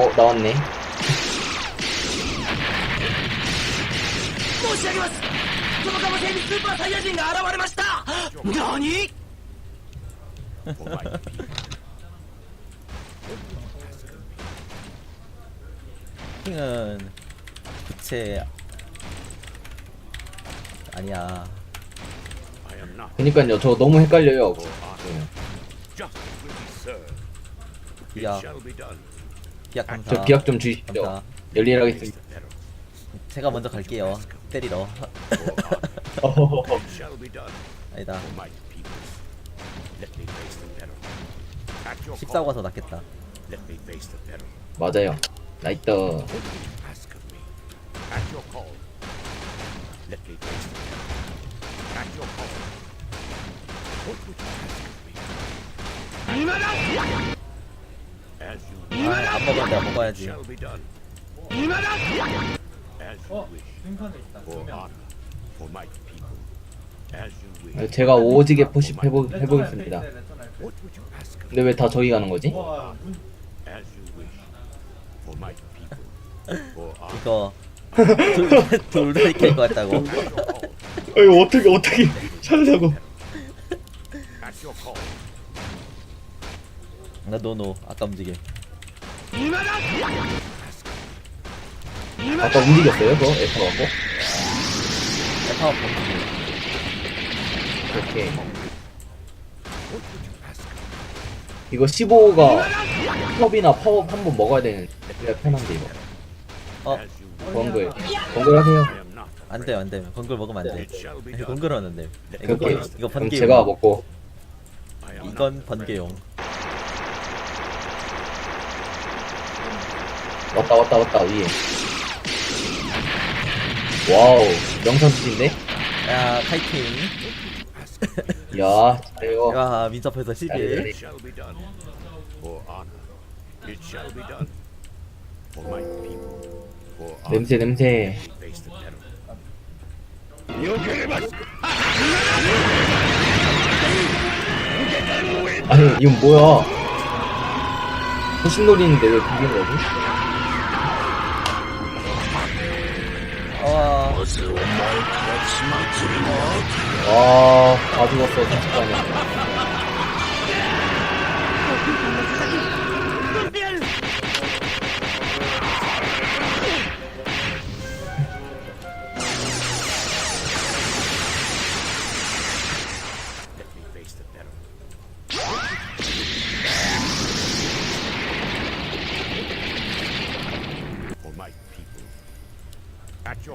어 나왔네. 킹은 부채 아니야. 그니까요 저 너무 헷갈려요. 야. 네. 비약 비약 감사. 저 비약 좀 주십시오. 감사. 열일하겠습니다. 제가 먼저 갈게요. 때리러. 어허허허. 아니다. 14가 더 낫겠다. 맞아요. 나이트 아, 안 내가 먹어야지. 제가 오지게 포십 해보, 해보겠습니다. 근데 왜 다 저희 가는 거지? 이거 둘다 이렇게 것 같다고. 아니 어떻게 어떻게 살려고 나 노노 아까 움직임 아까 움직였어요 그거? 에서 갖고? 파워 움직임 오케이. 이거 15가 컵이나 파워업 한 번 먹어야 되는 그래야 편한데 이거. 어. 번글 번글 하세요. 안돼요 안돼요. 건글 먹으면 안돼 건글 하는데 이거 그렇게 번- 이거 그럼 번개용 제가 먹고. 이건 번개용 왔다 왔다 왔다 위에. 와우 명선 뜻인데? 야 파이팅. 야 잘해요 야 민첩해서 11 냄새 냄새. 아니 이건 뭐야? 호신놀이인데 왜 비빈 거지? 와 와, 다 죽었어, 잠깐만요.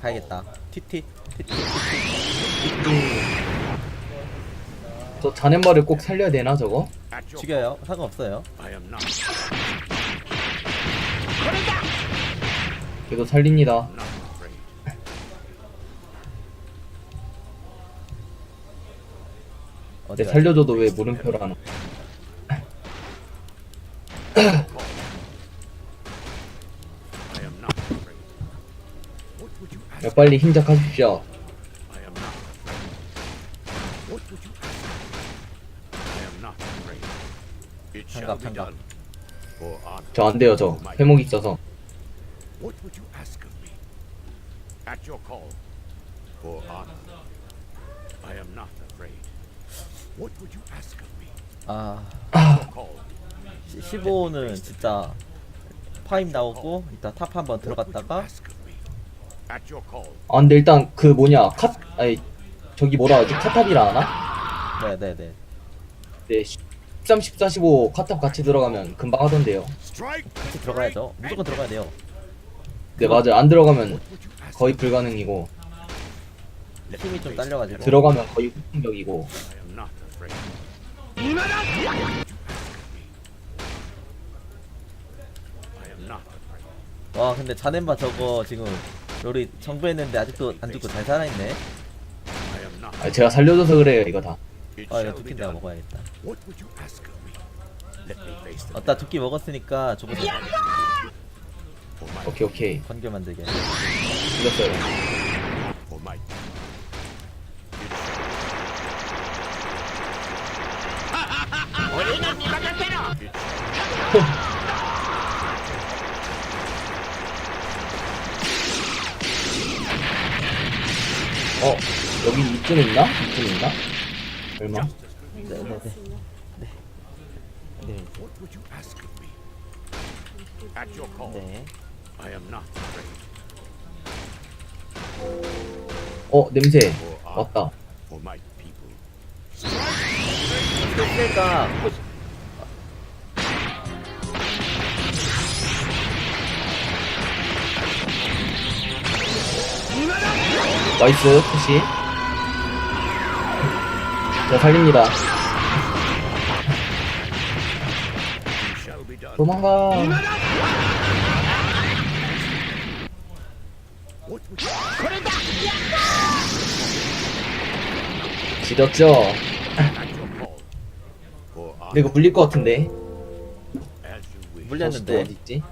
가야겠다. 티티 티티 저 자넨말을 꼭 살려야 되나, 저거? 죽여요. 상관없어요. 그래도 살립니다. 어디 내 살려줘도 왜 물음표를 하 야, 빨리 힘작하십시오. 장갑 장갑 저안 돼요, 저. 회목 있어서. What would you ask of me? At your call. For honor. I am not afraid. What would you ask of me? 아 Call. 15는 진짜 파임 나오고 이따 탑 한번 들어갔다가 Ask of me. 아, 근데 일단 그 뭐냐, 카, 아니, 저기 뭐라 하지? 카탑이라 하나? 네네네 네, 13, 14, 15 카탑 같이 들어가면 금방 하던데요. 같이 들어가야죠 무조건 들어가야 돼요 네, 맞아요. 안 들어가면? 거의 불가능이고, 힘이 좀 딸려가지고 들어가면 거의 후진격이고. 와 근데 자넨바 저거 지금 롤이 정부했는데 아직도 안 죽고 잘 살아있네. 아, 제가 살려줘서 그래요, 이거 다. 아 이거 두끼 내가. 먹어야겠다 What would you ask of me? Let me face the 어따 두끼 먹었으니까 for my 오케이, 오케이. 번개 만들게 죽였어요. for my 어 여기 이쯤 있나? 이쯤 있나? 얼마? 네네네. 네. 네. What would you ask of me? At your call, 네. I am not afraid. 어 냄새 왔다. for my people. 그러니까 나이스 푸시. 자 살립니다. 도망가. 지렸죠? 근데 이거 물릴 것 같은데. 물렸는데 어디 있지?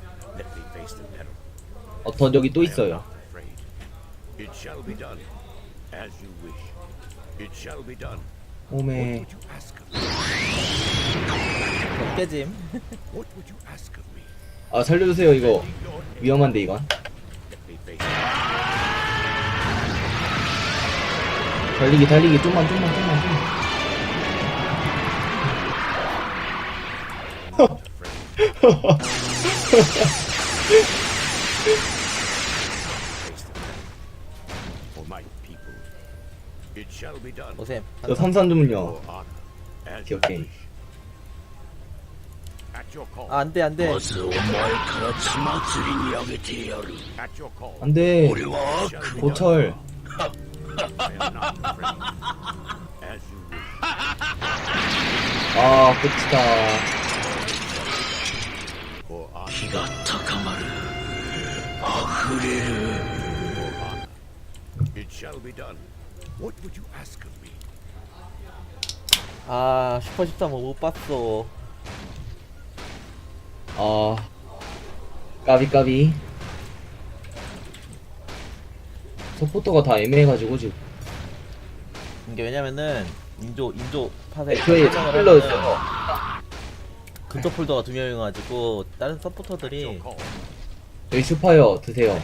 어, 더 여기 또 있어요. not afraid. It shall be done. As you wish. It shall be done. Me? 깨짐. 아 살려주세요 이거 위험한데 이건. 달리기 달리기 좀만 좀만 좀만 좀만. For my people. 오셈. 저 삼산 주문요. 기억 게임 아, 안돼 안돼. 안돼. 고철. 아, 끝이다. 비가 What would you ask of me? 아 슈퍼 13은 못 봤어. 아 까비 까비. 서포터가 다 애매해가지고 지금 이게 왜냐면은 인조 인조 팟에 애초에 하면은 근접 폴더가 두 명이가지고 다른 서포터들이. 여기 슈파이어 드세요.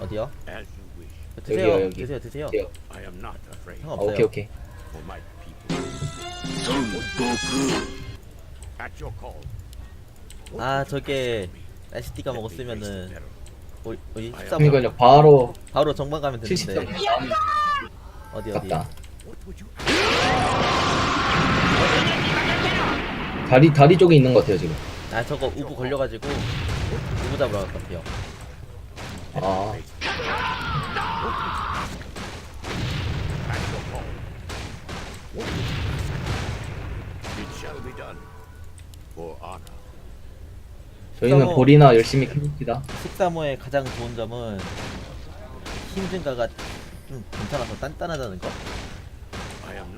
어디요? As you wish. 드세요. 여기, 여기. 드세요, 드세요. I am not afraid 아, 없어요 오케이 오케이. for my. At your call. 아, 저게 SD가 먹었으면은 거의, 13 그러니까 바로 바로 정방 가면 되는데 어디 어디. 다리 다리 쪽에 있는 것 같아요 지금. 아 저거 우부 걸려가지고 우부 잡으러 갈 것 같아요. 아 저희는 뭐- 볼이나 열심히 캐봅시다. 13호의 가장 좋은 점은 힘 증가가 좀 괜찮아서 단단하다는 거.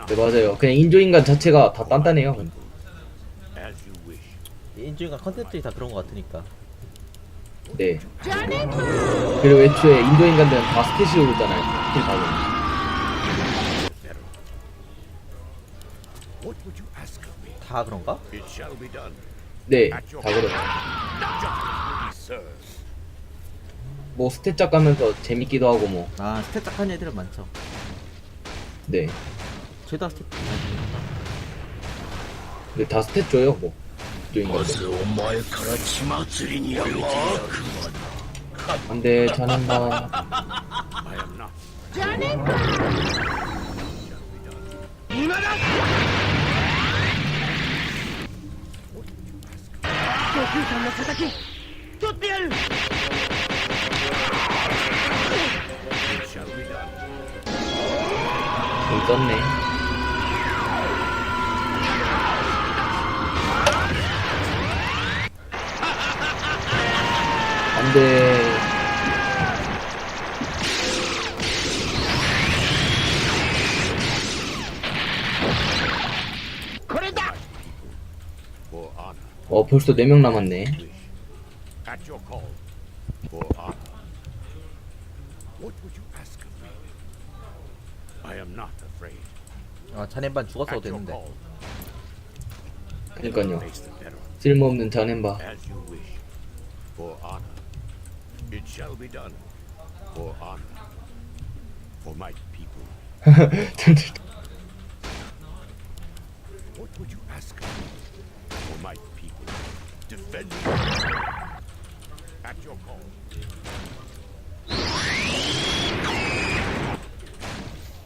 네 맞아요. 그냥 인조인간 자체가 다 단단해요. 인주인간 컨셉들이 다 그런 것 같으니까 네. 그리고 애초에 인조인간들은 다 스탯이 오르잖아요. 스킬 me? 다 그런가? 네, 다 served. 뭐 스탯 작 가면서 재밌기도 하고 뭐. 아 스탯 착한 애들은 많죠 네. 죄다 스탯 근데 다 스탯 줘요 뭐. 그것을 오마에 가라치 마츠리니 안돼 자는다 돈 썼네. 네. 근데 어 벌써 4명 남았네. 아 자넨반 죽었어도 되는데. 그니까요. 쓸모없는 자넨바 It shall be done. For honor. For my people. what would you ask? For my people. Defend me. At your call.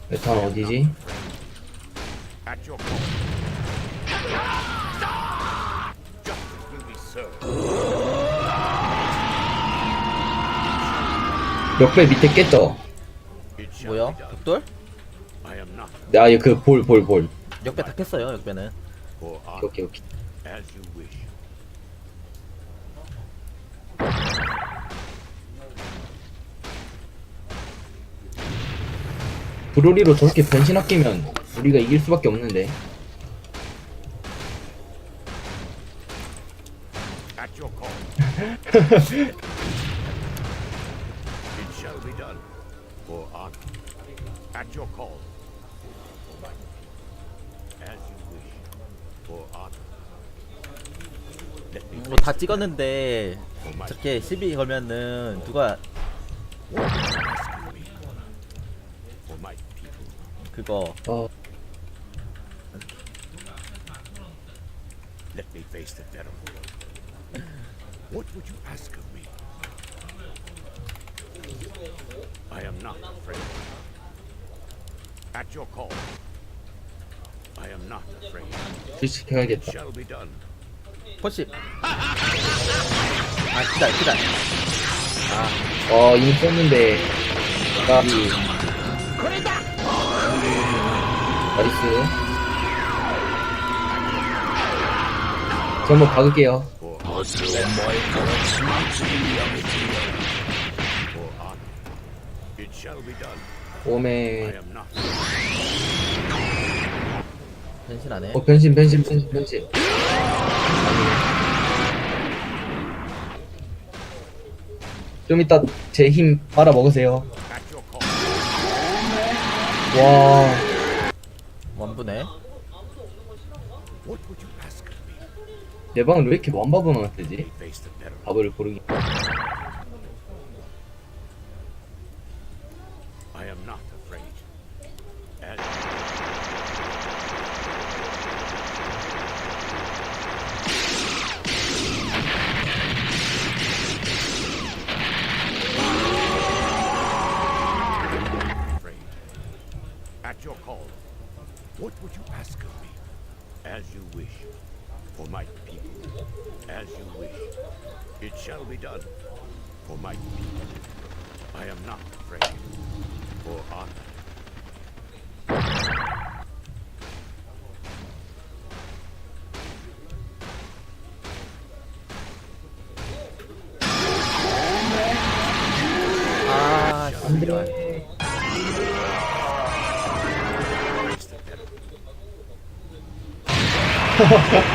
That's all, GG. At your call. Justice will be served. 역배 밑에 깼죠? Shall 뭐야? 벽돌? I am not 아, 그 볼, 볼, 볼. 역배 다 깼어요 역배는. 오케이, 오케이. As you wish. 브로리로 저렇게 변신 아끼면 우리가 이길 수밖에 없는데. done. For honor. At your call. For my people. As you wish. For honor. Let me 뭐다 찍었는데 for my 저렇게 시비 걸면은 누가. For my people. 그거 어, Let me face the devil. What would you ask of me? I am not afraid. At your call. I am not afraid. 주식해야겠다. Shall be done. 포시 아 기다 기다 어, 이미 썼는데. 까비. 나이스. 저 한번 박을게요. For honor. For honor. It shall be done. I 오메. 변신하네 어, 변신, 변신, 변신, 변신. 좀 이따 제 힘 빨아 먹으세요. 와, me? 내 방은 왜 이렇게 완바보만 devil. 밥을 고르기.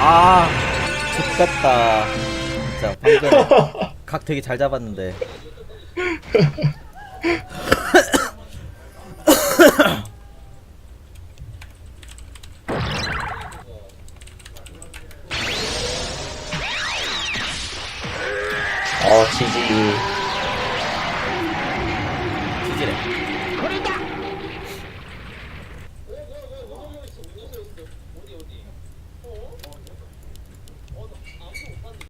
아. 좋겠다. 진짜 방금 각 되게 잘 잡았는데